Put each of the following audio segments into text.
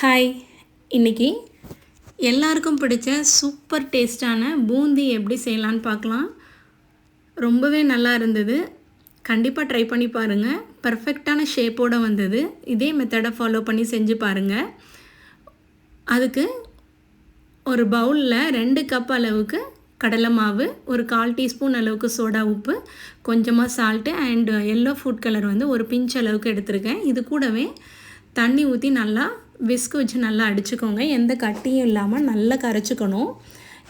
Hi இன்னைக்கு எல்லாருக்கும் பிடிச்ச சூப்பர் டேஸ்டான பூந்தி எப்படி செய்யலான்னு பார்க்கலாம். ரொம்பவே நல்லா இருந்தது. கண்டிப்பாக ட்ரை பண்ணி பாருங்கள் பர்ஃபெக்டான ஷேப்போடு வந்தது. இதே மெத்தடை ஃபாலோ பண்ணி செஞ்சு பாருங்கள் அதுக்கு ஒரு பவுலில் ரெண்டு கப் அளவுக்கு கடலை மாவு ஒரு கால் டீஸ்பூன் அளவுக்கு சோடா உப்பு கொஞ்சமாக salt and yellow food colour வந்து ஒரு பிஞ்ச் அளவுக்கு எடுத்திருக்கேன். இது கூடவே தண்ணி ஊற்றி நல்லா விஸ்க் வச்சு நல்லா அடிச்சுக்கோங்க. எந்த கட்டியும் இல்லாமல் நல்லா கரைச்சிக்கணும்.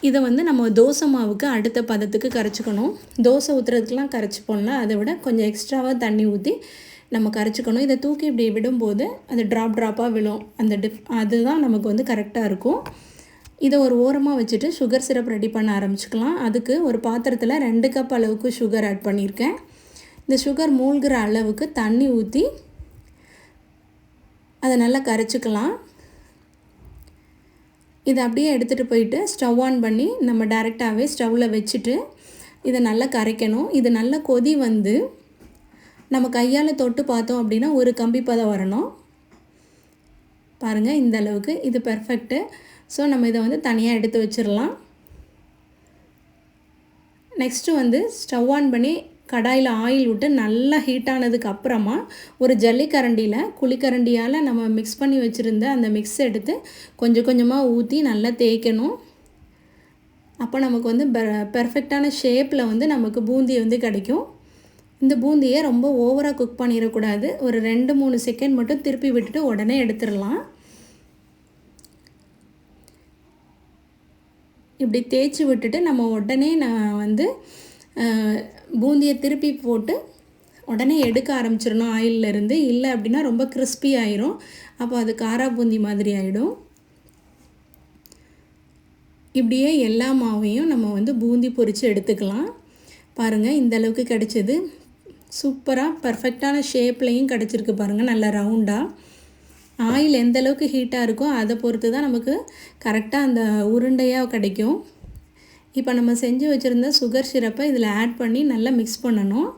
இதை வந்து நம்ம தோசை மாவுக்கு அடுத்த பதத்துக்கு கரைச்சிக்கணும். தோசை ஊற்றுறதுக்கெலாம் கரைச்சிப்போம்ல அதை விட கொஞ்சம் எக்ஸ்ட்ராவாக தண்ணி ஊற்றி நம்ம கரைச்சிக்கணும். இதை தூக்கி இப்படி விடும்போது அது ட்ராப் ட்ராப்பாக விழும். அந்த டிஃப் அதுதான் நமக்கு வந்து கரெக்டாக இருக்கும். இதை ஒரு ஓரமாக வச்சுட்டு சுகர் சிரப் ரெடி பண்ண ஆரம்பிச்சுக்கலாம். அதுக்கு ஒரு பாத்திரத்தில் ரெண்டு கப் அளவுக்கு சுகர் ஆட் பண்ணியிருக்கேன். இந்த சுகர் மூழ்கிற அளவுக்கு தண்ணி ஊற்றி அதை நல்லா கரைச்சிக்கலாம். இதை அப்படியே எடுத்துகிட்டு போயிட்டு ஸ்டவ் ஆன் பண்ணி நம்ம டேரெக்டாகவே ஸ்டவ்வில் வச்சுட்டு இதை நல்லா கரைக்கணும். இது நல்லா கொதி வந்து நம்ம கையால் தொட்டு பார்த்தோம் அப்படின்னா ஒரு கம்பி பதம் வரணும். பாருங்கள் இந்த அளவுக்கு இது பெர்ஃபெக்ட்டு ஸோ நம்ம இதை வந்து தனியாக எடுத்து வச்சிடலாம். நெக்ஸ்ட்டு வந்து ஸ்டவ் ஆன் பண்ணி கடாயில் ஆயில் விட்டு நல்லா ஹீட் ஆனதுக்கு அப்புறமா ஒரு ஜல்லிக்கரண்டியில் குழிக்கரண்டியால் நம்ம மிக்ஸ் பண்ணி வச்சுருந்த அந்த மிக்ஸ் எடுத்து கொஞ்சம் கொஞ்சமாக ஊற்றி நல்லா தேய்க்கணும். அப்போ நமக்கு வந்து பெர்ஃபெக்டான ஷேப்பில் வந்து நமக்கு பூந்தி வந்து கிடைக்கும். இந்த பூந்தியை ரொம்ப ஓவராக குக் பண்ணிடக்கூடாது. ஒரு ரெண்டு மூணு செகண்ட் மட்டும் திருப்பி விட்டுட்டு உடனே எடுத்துடலாம். இப்படி தேய்ச்சி விட்டுட்டு நம்ம உடனே நான் வந்து பூந்தியை திருப்பி போட்டு உடனே எடுக்க ஆரம்பிச்சிடணும் ஆயிலிருந்து இல்லை அப்படின்னா ரொம்ப கிறிஸ்பி ஆயிரும். அப்போ அது காரா பூந்தி மாதிரி ஆகிடும் இப்படியே எல்லா மாவையும் நம்ம வந்து பூந்தி பொரித்து எடுத்துக்கலாம். பாருங்கள் இந்த அளவுக்கு கிடச்சிது. சூப்பராக பர்ஃபெக்டான ஷேப்லேயும் கிடச்சிருக்கு பாருங்கள் நல்லா ரவுண்டாக ஆயில் எந்த அளவுக்கு ஹீட்டாக இருக்கோ அதை பொறுத்து தான் நமக்கு கரெக்டாக அந்த உருண்டையாக கிடைக்கும். இப்போ நம்ம செஞ்சு வச்சுருந்த சுகர் சிரப்பை இதில் ஆட் பண்ணி நல்லா மிக்ஸ் பண்ணணும்.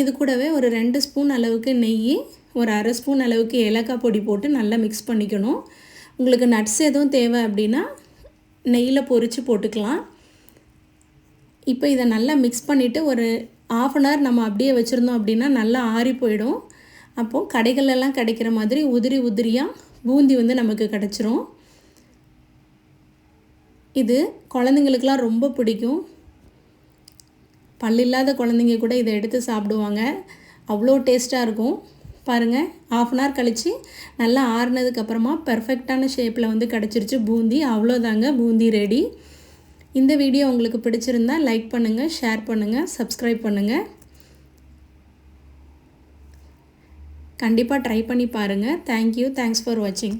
இது கூடவே ஒரு ரெண்டு ஸ்பூன் அளவுக்கு நெய் ஒரு அரை ஸ்பூன் அளவுக்கு ஏலக்காய் பொடி போட்டு நல்லா மிக்ஸ் பண்ணிக்கணும். உங்களுக்கு நட்ஸ் எதுவும் தேவை அப்படின்னா நெய்யில் பொரித்து போட்டுக்கலாம். இப்போ இதை நல்லா மிக்ஸ் பண்ணிவிட்டு ஒரு ஆஃப் அன் ஹவர் நம்ம அப்படியே வச்சுருந்தோம் அப்படின்னா நல்லா ஆறி போயிடும். அப்போது கடைகளெல்லாம் கிடைக்கிற மாதிரி உதிரி உதிரியாக பூந்தி வந்து நமக்கு கிடச்சிரும். இது குழந்தைங்களுக்கெலாம் ரொம்ப பிடிக்கும். பல்லில்லாத குழந்தைங்க கூட இதை எடுத்து சாப்பிடுவாங்க. அவ்வளோ டேஸ்ட்டாக இருக்கும். பாருங்கள் ஆஃப் அன் ஹவர் கழித்து நல்லா ஆறுனதுக்கப்புறமா பர்ஃபெக்டான ஷேப்பில் வந்து கிடச்சிருச்சு பூந்தி. அவ்வளோதாங்க பூந்தி ரெடி இந்த வீடியோ உங்களுக்கு பிடிச்சிருந்தா லைக் பண்ணுங்கள் ஷேர் பண்ணுங்கள் சப்ஸ்கிரைப் பண்ணுங்கள் கண்டிப்பாக ட்ரை பண்ணி பாருங்கள் தேங்க்யூ தேங்க்ஸ் ஃபார் வாட்சிங்